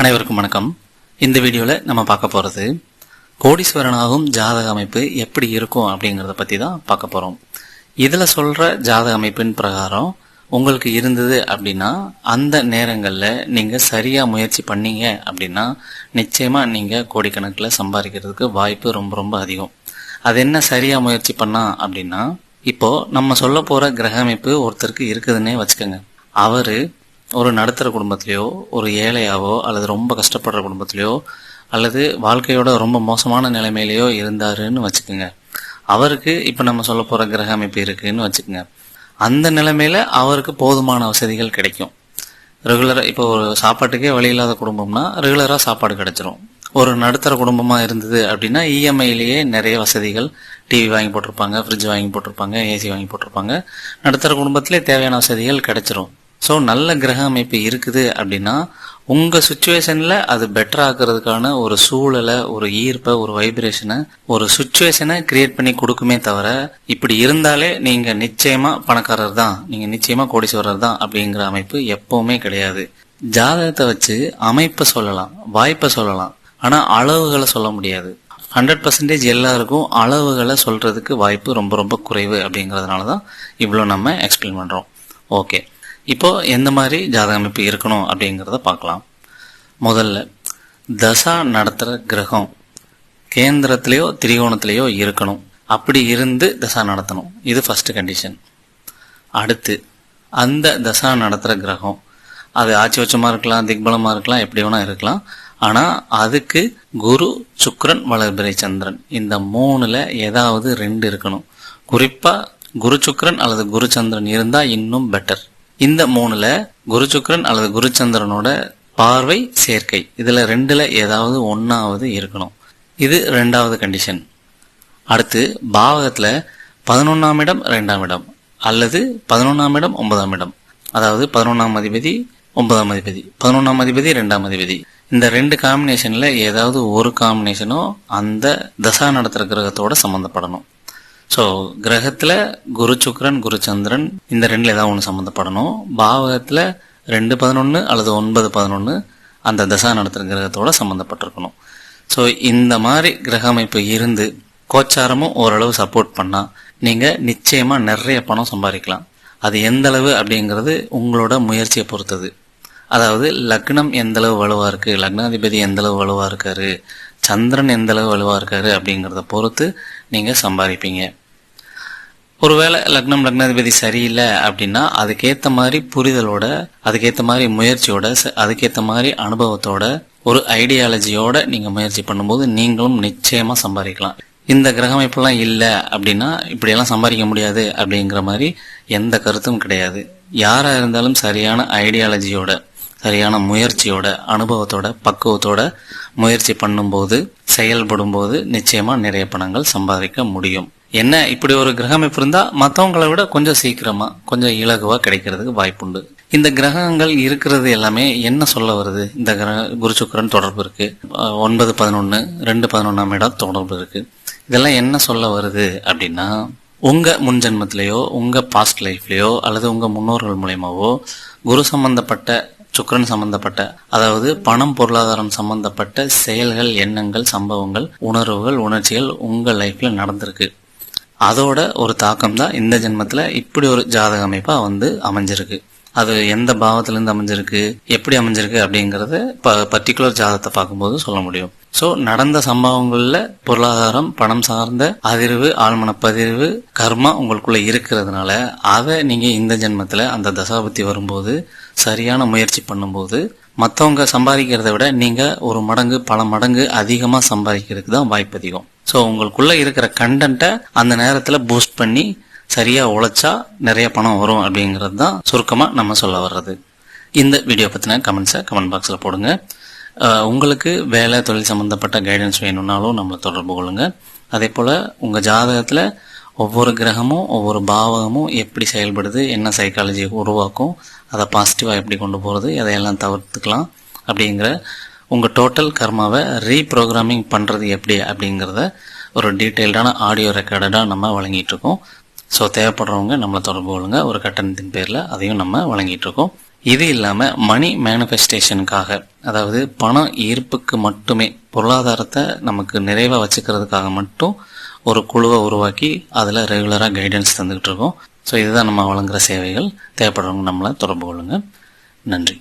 அனைவருக்கும் வணக்கம். இந்த வீடியோவில் நம்ம பார்க்க போகிறது கோடீஸ்வரனாகும் ஜாதக அமைப்பு எப்படி இருக்கும் அப்படிங்கிறத பற்றி தான் பார்க்க போகிறோம் இதில் சொல்கிற ஜாதக அமைப்பின் பிரகாரம் உங்களுக்கு இருந்தது அப்படின்னா அந்த நேரங்களில் நீங்கள் சரியாக முயற்சி பண்ணீங்க அப்படின்னா நிச்சயமாக நீங்கள் கோடிக்கணக்கில் சம்பாதிக்கிறதுக்கு வாய்ப்பு ரொம்ப ரொம்ப அதிகம். அது என்ன சரியாக முயற்சி பண்ணா அப்படின்னா இப்போ நம்ம சொல்ல போகிற கிரக அமைப்பு ஒருத்தருக்கு இருக்குதுன்னே வச்சுக்கோங்க. அவர் ஒரு நடுத்தர குடும்பத்திலையோ ஒரு ஏழையாவோ அல்லது ரொம்ப கஷ்டப்படுற குடும்பத்திலையோ அல்லது வாழ்க்கையோட ரொம்ப மோசமான நிலைமையிலையோ இருந்தாருன்னு வச்சுக்கோங்க. அவருக்கு இப்போ நம்ம சொல்ல போகிற கிரக அமைப்பு இருக்குதுன்னு வச்சுக்கோங்க. அந்த நிலைமையில் அவருக்கு போதுமான வசதிகள் கிடைக்கும். ரெகுலராக இப்போ ஒரு சாப்பாட்டுக்கே வழி இல்லாத குடும்பம்னா ரெகுலராக சாப்பாடு கிடைச்சிரும். ஒரு நடுத்தர குடும்பமாக இருந்தது அப்படின்னா இஎம்ஐலேயே நிறைய வசதிகள் டிவி வாங்கி போட்டிருப்பாங்க ஃப்ரிட்ஜ் வாங்கி போட்டிருப்பாங்க ஏசி வாங்கி போட்டிருப்பாங்க. நடுத்தர குடும்பத்திலே தேவையான வசதிகள் கிடைச்சிரும். ஸோ நல்ல கிரக அமைப்பு இருக்குது அப்படின்னா உங்கள் சுச்சுவேஷனில் அது பெட்டர் ஆக்குறதுக்கான ஒரு சூழலை ஒரு ஈர்ப்பை ஒரு வைப்ரேஷனை ஒரு சுச்சுவேஷனை கிரியேட் பண்ணி கொடுக்குமே தவிர இப்படி இருந்தாலே நீங்கள் நிச்சயமாக பணக்காரர் தான். நீங்கள் நிச்சயமாக கோடீஸ்வரர் தான் அப்படிங்கிற அமைப்பு எப்பவுமே கிடையாது. ஜாதகத்தை வச்சு அமைப்பை சொல்லலாம் வாய்ப்பை சொல்லலாம். ஆனால் அளவுகளை சொல்ல முடியாது. ஹண்ட்ரட் பர்சன்டேஜ் எல்லாருக்கும் அளவுகளை சொல்கிறதுக்கு வாய்ப்பு ரொம்ப ரொம்ப குறைவு அப்படிங்கிறதுனால தான் இவ்வளோ நம்ம எக்ஸ்பிளைன் பண்ணுறோம் ஓகே இப்போ எந்த மாதிரி ஜாதக அமைப்பு இருக்கணும் அப்படிங்கிறத பார்க்கலாம். முதல்ல தசா நடத்துகிற கிரகம் கேந்திரத்திலேயோ திரிகோணத்திலேயோ இருக்கணும். அப்படி இருந்து தசா நடத்தணும். இது ஃபஸ்ட்டு கண்டிஷன் அடுத்து அந்த தசா நடத்துகிற கிரகம் அது ஆட்சி வச்சமாக இருக்கலாம் திக்பலமாக இருக்கலாம் எப்படி வேணால் இருக்கலாம். ஆனால் அதுக்கு குரு சுக்ரன் வளர்பிறை சந்திரன். இந்த மூணில் ஏதாவது ரெண்டு இருக்கணும். குறிப்பாக குரு சுக்ரன் அல்லது குரு சந்திரன் இருந்தால் இன்னும் பெட்டர் இந்த மூணில் குரு அல்லது குருச்சந்திரனோட பார்வை சேர்க்கை. இதில் ரெண்டில் ஏதாவது ஒன்றாவது இருக்கணும். இது ரெண்டாவது கண்டிஷன் அடுத்து பாவகத்துல பதினொன்றாம் இடம் ரெண்டாம் இடம். அல்லது பதினொன்றாம் இடம் ஒன்பதாம் இடம். அதாவது பதினொன்றாம் அதிபதி ஒன்பதாம் அதிபதி. பதினொன்றாம் அதிபதி ரெண்டாம் அதிபதி. இந்த ரெண்டு காம்பினேஷனில் ஏதாவது ஒரு காம்பினேஷனோ அந்த தசா நடத்துகிற கிரகத்தோட சம்மந்தப்படணும் ஸோ கிரகத்தில் குரு சுக்ரன் குரு சந்திரன் இந்த ரெண்டில் ஏதாவது ஒன்று சம்மந்தப்படணும் பாவகத்தில் ரெண்டு பதினொன்று அல்லது ஒன்பது பதினொன்று அந்த தசா நடத்துகிற கிரகத்தோட சம்மந்தப்பட்டிருக்கணும் ஸோ இந்த மாதிரி கிரக அமைப்பு இருந்து கோச்சாரமும் ஓரளவு சப்போர்ட் பண்ணால் நீங்கள் நிச்சயமாக நிறைய பணம் சம்பாதிக்கலாம். அது எந்த அளவு அப்படிங்கிறது உங்களோட முயற்சியை பொறுத்தது. அதாவது லக்னம் எந்தளவு வலுவாக இருக்கு லக்னாதிபதி எந்தளவு வலுவாக இருக்காரு சந்திரன் எந்தளவு வலுவாக இருக்காரு அப்படிங்கிறத பொறுத்து நீங்கள் சம்பாதிப்பீங்க. ஒருவேளை லக்னம் லக்னாதிபதி சரியில்லை அப்படின்னா அதுக்கேற்ற மாதிரி புரிதலோட அதுக்கேற்ற மாதிரி முயற்சியோட ச- அதுக்கேற்ற மாதிரி அனுபவத்தோட ஒரு ஐடியாலஜியோட நீங்கள் முயற்சி பண்ணும்போது நீங்களும் நிச்சயமாக சம்பாதிக்கலாம். இந்த கிரகமைப்பெல்லாம் இல்லை அப்படின்னா இப்படியெல்லாம் சம்பாதிக்க முடியாது அப்படிங்கிற மாதிரி எந்த கருத்தும் கிடையாது. யாராக இருந்தாலும் சரியான ஐடியாலஜியோட சரியான முயற்சியோட அனுபவத்தோட பக்குவத்தோட முயற்சி பண்ணும்போது செயல்படும் போது நிச்சயமா நிறைய பணங்கள் சம்பாதிக்க முடியும். என்ன இப்படி ஒரு கிரகமைப்பு இருந்தா மற்றவங்களை விட கொஞ்சம் சீக்கிரமா கொஞ்சம் இலகுவா கிடைக்கிறதுக்கு வாய்ப்புண்டு. இந்த கிரகங்கள் இருக்கிறது எல்லாமே என்ன சொல்ல வருது? இந்த கிரக குரு சுக்கிரன் தொடர்பு இருக்கு. ஒன்பது பதினொன்னு ரெண்டு பதினொன்னாம் இடம் தொடர்பு இருக்கு. இதெல்லாம் என்ன சொல்ல வருது அப்படின்னா உங்க முன் ஜென்மத்திலேயோ உங்க பாஸ்ட் லைஃப்லயோ அல்லது உங்க முன்னோர்கள் மூலயமாவோ குரு சம்பந்தப்பட்ட சுக்கரன் சம்பந்தப்பட்ட அதாவது பணம் பொருளாதாரம் சம்பந்தப்பட்ட செயல்கள் எண்ணங்கள் சம்பவங்கள் உணர்வுகள் உணர்ச்சிகள் உங்கள் லைஃப்ல நடந்திருக்கு. அதோட ஒரு தாக்கம் தான் இந்த ஜென்மத்துல இப்படி ஒரு ஜாதக அமைப்பா வந்து அமைஞ்சிருக்கு. அது எந்த பாவத்திலேருந்து அமைஞ்சிருக்கு எப்படி அமைஞ்சிருக்கு அப்படிங்கறத பர்டிகுலர் ஜாதகத்தை பார்க்கும்போது சொல்ல முடியும். சோ நடந்த சம்பவங்கள்ல பொருளாதாரம் பணம் சார்ந்த அதிர்வு ஆழ்மன பதிர்வு கர்மா உங்களுக்குள்ள இருக்கிறதுனால அதை நீங்க இந்த ஜென்மத்துல அந்த தசாபுத்தி வரும்போது சரியான முயற்சி பண்ணும்போது மற்றவங்க சம்பாதிக்கிறத விட நீங்க ஒரு மடங்கு பல மடங்கு அதிகமா சம்பாதிக்கிறதுக்கு தான் வாய்ப்பு அதிகம். ஸோ உங்களுக்குள்ள இருக்கிற கண்டென்ட்டை அந்த நேரத்துல பூஸ்ட் பண்ணி சரியா உழைச்சா நிறைய பணம் வரும் அப்படிங்கிறது தான் சுருக்கமா நம்ம சொல்ல வர்றது. இந்த வீடியோ பத்தின கமெண்ட்ஸை கமெண்ட் பாக்ஸ்ல போடுங்க. உங்களுக்கு வேலை தொழில் சம்பந்தப்பட்ட கைடன்ஸ் வேணும்னாலும் நம்மளை தொடர்பு கொள்ளுங்க. அதே போல உங்கள் ஜாதகத்தில் ஒவ்வொரு கிரகமும் ஒவ்வொரு பாவகமும் எப்படி செயல்படுது என்ன சைக்காலஜியை உருவாக்கும் அதை பாசிட்டிவாக எப்படி கொண்டு போகிறது அதையெல்லாம் தவிர்த்துக்கலாம். அப்படிங்கிற உங்கள் டோட்டல் கர்மாவை ரீப்ரோக்ராமிங் பண்ணுறது எப்படி அப்படிங்கிறத ஒரு டீட்டெயில்டான ஆடியோ ரெக்கார்டடாக நம்ம வழங்கிட்டு இருக்கோம். ஸோ தேவைப்படுறவங்க நம்மளை தொடர்பு கொள்ளுங்க. ஒரு கட்டணத்தின் பேரில் அதையும் நம்ம வழங்கிட்டு இருக்கோம். இது இல்லாமல் மணி மேனிஃபெஸ்டேஷனுக்காக அதாவது பணம் ஈர்ப்புக்கு மட்டுமே பொருளாதாரத்தை நமக்கு நிறைவாக வச்சுக்கிறதுக்காக மட்டும் ஒரு குழுவை உருவாக்கி அதில் ரெகுலராக கைடன்ஸ் தந்துக்கிட்டு இருக்கோம். ஸோ இதுதான் நம்ம வழங்குற சேவைகள். தேவைப்படுறவங்க நம்மளை தொடர்பு கொள்ளுங்கள் நன்றி.